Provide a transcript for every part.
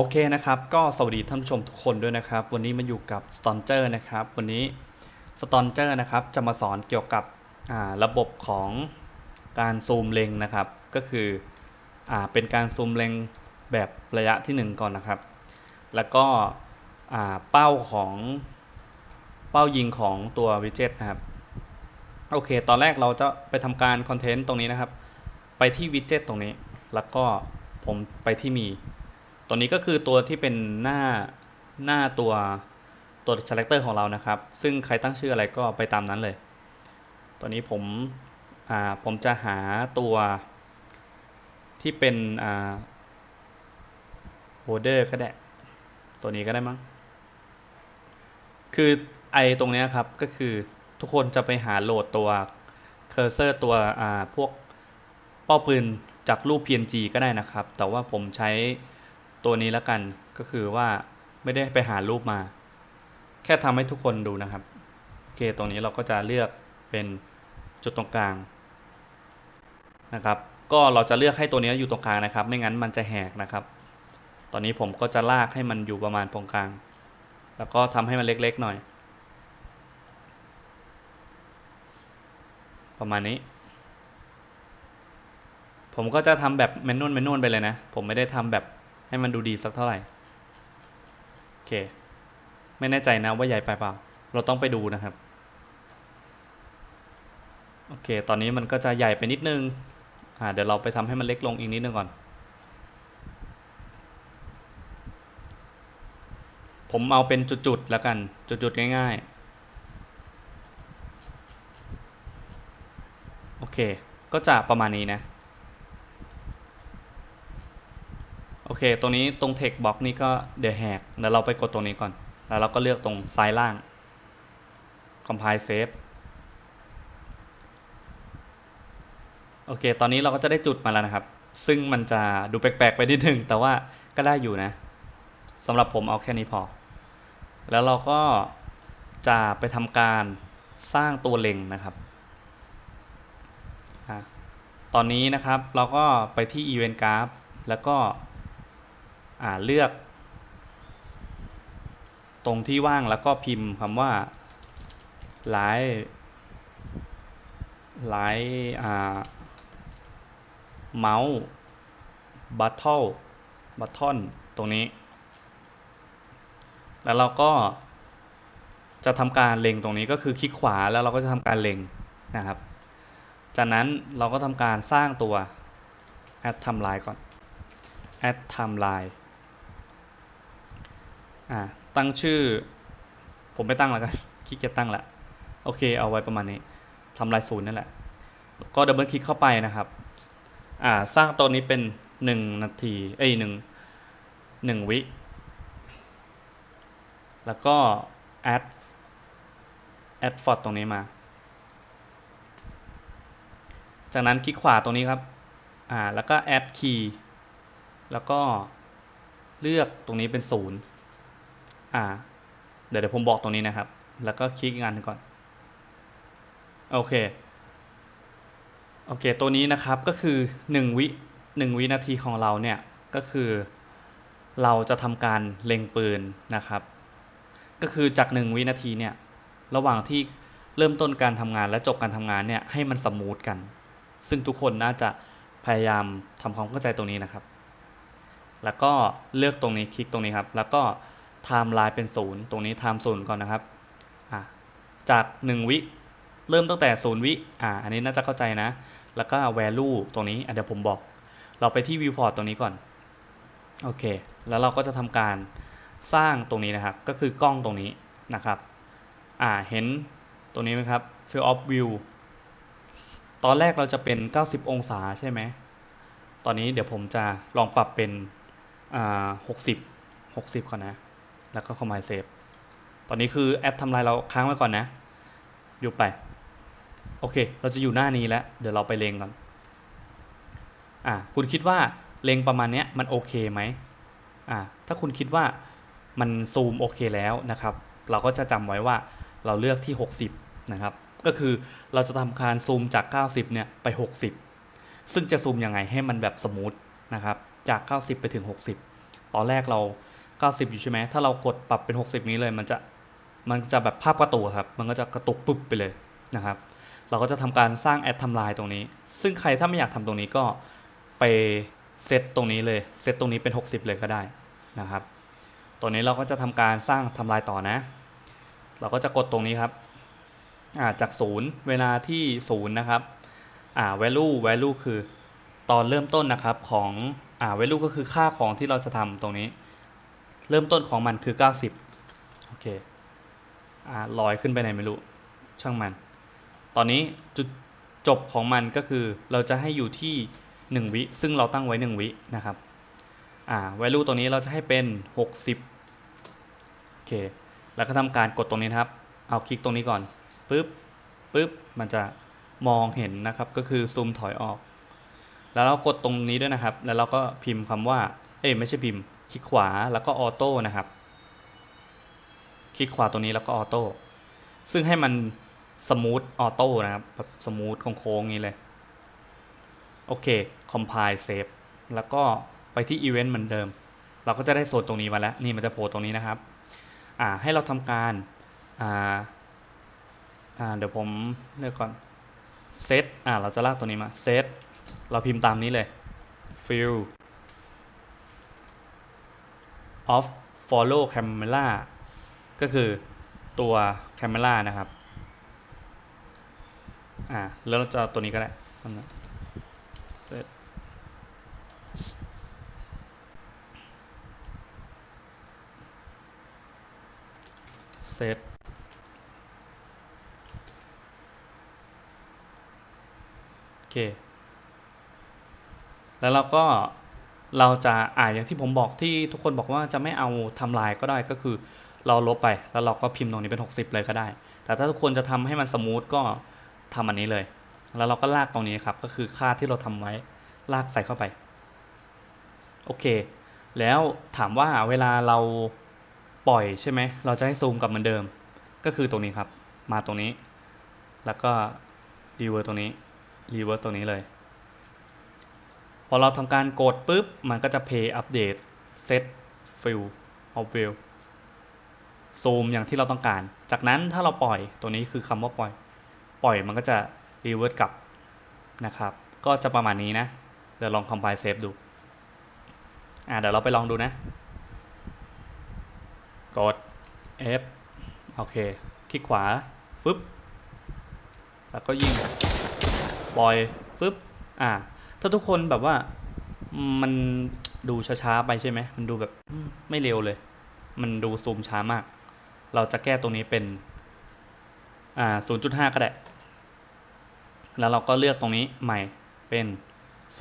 โอเคนะครับก็สวัสดีท่านผู้ชมทุกคนด้วยนะครับ วันนี้มาอยู่กับ s t o n g e r นะครับ วันนี้ s t o n g e r นะครับจะมาสอนเกี่ยวกับระบบของการซูมเลงนะครับ ก็คืออเป็นการซูมเลงแบบระยะที่ 1 ก่อนนะครับ แล้วก็เป้าของเป้ายิงของตัววิดเจ็ตนะครับโอเค ตอนแรกเราจะไปทำการคอนเทนต์ตรงนี้นะครับ ไปที่วิดเจ็ตตรงนี้ แล้วก็ผมไปที่มี ตัวนี้ก็คือตัวที่เป็นหน้าหน้าตัวตัวคาแรคเตอร์ของเรานะครับ ซึ่งใครตั้งชื่ออะไรก็ไปตามนั้นเลย ตัวนี้ผมอ่าผมจะหาตัวที่เป็นอ่าโบเดอร์ก็ได้ ตัวนี้ก็ได้มั้ง คือไอตรงนี้ครับ ก็คือทุกคนจะไปหาโหลดตัวเคอร์เซอร์ตัวอ่าพวกเป้าปืนจากรูป PNG ก็ได้นะครับ แต่ว่าผมใช้ ตัวนี้แล้วกันก็คือว่าไม่ได้ไปหารูปมา แค่ทำให้ทุกคนดูนะครับโอเคตรงนี้เราก็จะเลือกเป็นจุดตรงกลางนะครับก็เราจะเลือกให้ตัวนี้อยู่ตรงกลางนะครับ ไม่งั้นมันจะแหกนะครับ ตอนนี้ผมก็จะลากให้มันอยู่ประมาณตรงกลาง แล้วก็ทำให้มันเล็กๆหน่อย ประมาณนี้ ผมก็จะทำแบบแมนนวลแมนนไปเลยนะ ผมไม่ได้ทำแบบ ให้มันดูดีสักเท่าไหร่ โอเค ไม่แน่ใจนะว่าใหญ่ไปเปล่า เราต้องไปดูนะครับ โอเค ตอนนี้มันก็จะใหญ่ไปนิดนึง อ่า เดี๋ยวเราไปทำให้มันเล็กลงอีกนิดนึงก่อน ผมเอาเป็นจุดๆแล้วกัน จุดๆง่ายๆ โอเค ก็จะประมาณนี้นะ โอเค ตรงนี้ตรง text box นี่ก็เดี๋ยวแหกเดี๋ยวเราไปกดตรงนี้ก่อน แล้วเราก็เลือกตรงซ้ายล่าง compile save โอเค ตอนนี้เราก็จะได้จุดมาแล้วนะครับ ซึ่งมันจะดูแปลกๆไปนิดนึงแต่ว่าก็ได้อยู่นะสำหรับผมเอาแค่นี้พอ แล้วเราก็จะไปทำการสร้างตัวเล็งนะครับ ตอนนี้นะครับเราก็ไปที่ event graph แล้วก็ เลือก ตรงที่ว่างแล้วก็พิมพ์คำว่า live live เมาส์บัตเทิลบัตทอนตรงนี้ แล้วเราก็จะทำการเล็งตรงนี้ก็คือคลิกขวาแล้วเราก็จะทำการเล็งนะครับ จากนั้นเราก็ทำการสร้างตัว add timeline ก่อน add timeline อ่าตั้งชื่อ ผมไม่ตั้งแล้วกันขี้เกียจตั้งละโอเค เอาไว้ประมาณนี้ทำลายศูนย์นั่นแหละก็ดับเบิลคลิกเข้าไปนะครับอ่าสร้างตัวนี้เป็นหนึ่งนาทีเอ้ยหนึ่งหนึ่งวิแล้วก็ add add f o r t ตรงนี้มา จากนั้นคลิกขวาตรงนี้ครับ อ่า แล้วก็ add key แล้วก็เลือกตรงนี้เป็นศูนย์ อ่า เดี๋ยวเดี๋ยวผมบอกตรงนี้นะครับ แล้วก็คลิกงานก่อน โอเค โอเค ตัวนี้นะครับก็คือ 1 วิ1วินาทีของเราเนี่ย ก็คือ เราจะทำการเล็งปืนนะครับ ก็คือจาก 1 วินาทีเนี่ย ระหว่างที่เริ่มต้นการทำงานและจบการทำงานเนี่ย ให้มันสมูทกัน ซึ่งทุกคนน่าจะพยายามทำความเข้าใจตรงนี้นะครับ แล้วก็เลือกตรงนี้คลิกตรงนี้ครับ แล้วก็ ไทม์ไลน์เป็นศูนย์ตรงนี้ไทม์ศูนย์ก่อนนะครับจาก 1 วิ เริ่มตั้งแต่ศูนย์วิอ่าอันนี้น่าจะเข้าใจนะ แล้วก็ value ตรงนี้เดี๋ยวผมบอก เราไปที่ viewport ตรงนี้ก่อน โอเค แล้วเราก็จะทำการสร้างตรงนี้นะครับ ก็คือกล้องตรงนี้นะครับอ่าเห็นตรงนี้ไหมครับ field of view ตอนแรกเราจะเป็น 90 องศาใช่ไหม ตอนนี้เดี๋ยวผมจะลองปรับเป็นอ่า60 60 ก่อนนะ แล้วก็ command save ตอนนี้คือแอดทำลายเราค้างไว้ก่อนนะ อยู่ไป โอเค เราจะอยู่หน้านี้แล้ว เดี๋ยวเราไปเลงก่อน อ่า คุณคิดว่าเลงประมาณนี้มันโอเคไหมอ่า ถ้าคุณคิดว่ามันซูมโอเคแล้วนะครับ เราก็จะจำไว้ว่าเราเลือกที่ 60 นะครับ ก็คือเราจะทำการซูมจาก 90 เนี่ยไป 60 ซึ่งจะซูมยังไงให้มันแบบสมูทนะครับ จาก 90 ไปถึง 60 ตอนแรกเรา 90 อยู่ใช่ไหมถ้าเรากดปรับเป็น 60 นี้เลย มันจะมันจะแบบภาพกระตุกครับ มันก็จะกระตุกปุ๊บไปเลยนะครับ เราก็จะทำการสร้างแอดทำลายตรงนี้ ซึ่งใครถ้าไม่อยากทำตรงนี้ก็ไปเซตตรงนี้เลยเซตตรงนี้เป็น 60 เลยก็ได้นะครับ ตัวนี้เราก็จะทำการสร้างทำลายต่อนะ เราก็จะกดตรงนี้ครับาจากศูนย์เวลาที่ศูนย์นะครับ value value คือตอนเริ่มต้นนะครับของอ่า value ก็คือค่าของที่เราจะทำตรงนี้ เริ่มต้นของมันคือ 90 โอเคอ่าลอยขึ้นไปไหนไม่รู้ ช่างมัน ตอนนี้จุดจบของมันก็คือเราจะให้อยู่ที่ 1 วิ ซึ่งเราตั้งไว้ 1 วินะครับอ่า value ตัวนี้เราจะให้เป็น 60 โอเค แล้วก็ทำการกดตรงนี้นะครับ เอาคลิกตรงนี้ก่อน ปึ๊บ ปึ๊บ มันจะมองเห็นนะครับ ก็คือซูมถอยออก แล้วเรากดตรงนี้ด้วยนะครับ แล้วเราก็พิมพ์คำว่า เอ้ยไม่ใช่พิมพ์ คลิกขวาแล้วก็ออโต้นะครับ คลิกขวาตรงนี้แล้วก็ออโต้ซึ่งให้มันสมูทออโต้นะครับแบบสมูทโค้งๆอย่างนี้เลย โอเค compile save แล้วก็ไปที่ event เหมือนเดิม เราก็จะได้โซนตรงนี้มาแล้ว นี่มันจะโผล่ตรงนี้นะครับ อ่า ให้เราทำการอ่าอ่า เดี๋ยวผมเลือกก่อน set อ่า เราจะลากตัวนี้มา set เราพิมพ์ตามนี้เลย fill of follow camera ก็คือตัว camera นะครับ อ่า แล้วเราจะตัวนี้ก็ได้ทำนะ set set โอเค แล้วเราก็ เราจะอ่าอย่างที่ผมบอกที่ทุกคนบอกว่าจะไม่เอาทำลายก็ได้ก็คือ เราลบไปแล้วเราก็พิมพ์ตรงนี้เป็น 60 เลยก็ได้ แต่ถ้าทุกคนจะทำให้มันสมูทก็ทำอันนี้เลย แล้วเราก็ลากตรงนี้ครับ ก็คือค่าที่เราทำไว้ลากใส่เข้าไป โอเค แล้วถามว่าเวลาเราปล่อยใช่ไหม เราจะให้ซูมกลับเหมือนเดิม ก็คือตรงนี้ครับ มาตรงนี้ แล้วก็รีเวิร์ตรงนี้รีเวิร์ตตรงนี้เลย พอเราทำการกดปุ๊บ มันก็จะ play update set fill of view ซูมอย่างที่เราต้องการ จากนั้นถ้าเราปล่อยตัวนี้คือคำว่าปล่อย ปล่อยมันก็จะ revert กลับนะครับ ก็จะประมาณนี้นะ เดี๋ยวลอง compile save ดูอ่าเดี๋ยวเราไปลองดูนะ กด F โอเค คลิกขวา ฟึบ แล้วก็ยิง ปล่อย ฟึบ อ่า ถ้าทุกคนแบบว่ามันดูช้าๆไปใช่ไหมมันดูแบบไม่เร็วเลย มันดูซูมช้ามาก เราจะแก้ตรงนี้เป็นอ่า0.5 ก็ได้ แล้วเราก็เลือกตรงนี้ใหม่เป็น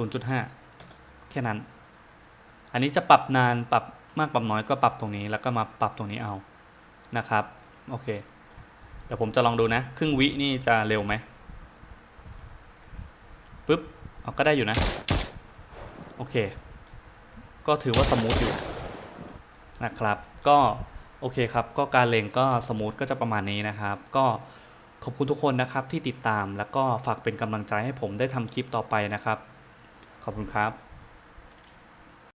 0.5 แค่นั้น อันนี้จะปรับนานปรับมากปรับน้อยก็ปรับตรงนี้ แล้วก็มาปรับตรงนี้เอานะครับ โอเค เดี๋ยวผมจะลองดูนะ ครึ่งวินี่จะเร็วไหมปึ๊บ เอาก็ได้อยู่นะ โอเค ก็ถือว่าสมูทอยู่นะครับ ก็โอเคครับ ก็การเล็งก็สมูทก็จะประมาณนี้นะครับ ก็ขอบคุณทุกคนนะครับที่ติดตามแล้วก็ฝากเป็นกำลังใจให้ผมได้ทำคลิปต่อไปนะครับ ขอบคุณครับ